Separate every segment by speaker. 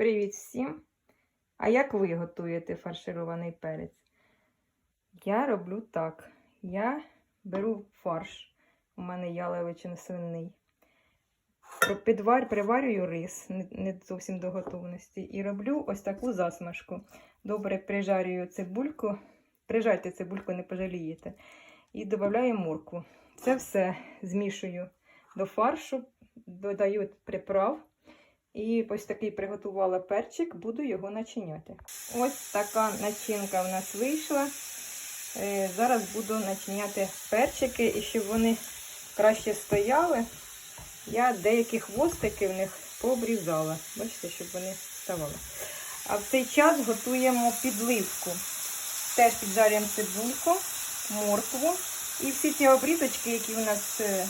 Speaker 1: Привіт всім! А як ви готуєте фарширований перець? Я роблю так. Я беру фарш, у мене яловичин свинний. Підвар, приварюю рис, не, зовсім до готовності, і роблю ось таку засмажку. Добре прижарюю цибульку, прижарте цибульку, не пожалієте. І додаю моркву. Це все змішую до фаршу, додаю приправ. І ось такий приготувала перчик, буду його начиняти. Ось така начинка в нас вийшла. Е, Зараз буду начиняти перчики, і щоб вони краще стояли, я деякі хвостики в них пообрізала. Бачите, щоб вони ставали. А в цей час готуємо підливку. Теж піджарюємо цибульку, моркву. І всі ці обрізочки, які у нас е,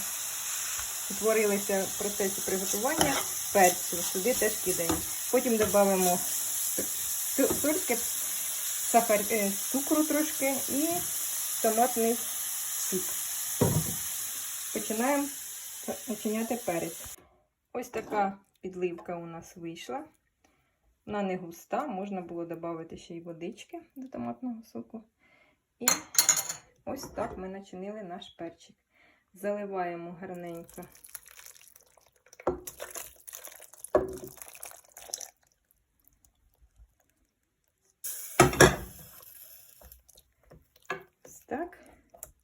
Speaker 1: утворилися в процесі приготування, перцю, сюди теж кидаємо. Потім додаємо сольки, сахар, е, цукру трошки і томатний сік. Починаємо начиняти перець. Ось така підливка у нас вийшла. Вона не густа, можна було додати ще й водички до томатного соку. І ось так ми начинили наш перчик. Заливаємо гарненько Ось так.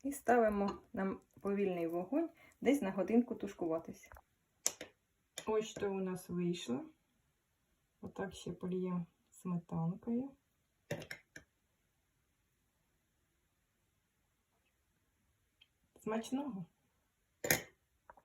Speaker 1: І ставимо на повільний вогонь десь на годинку тушкуватися. Ось що у нас вийшло. Отак ще поліємо сметанкою. Смачного!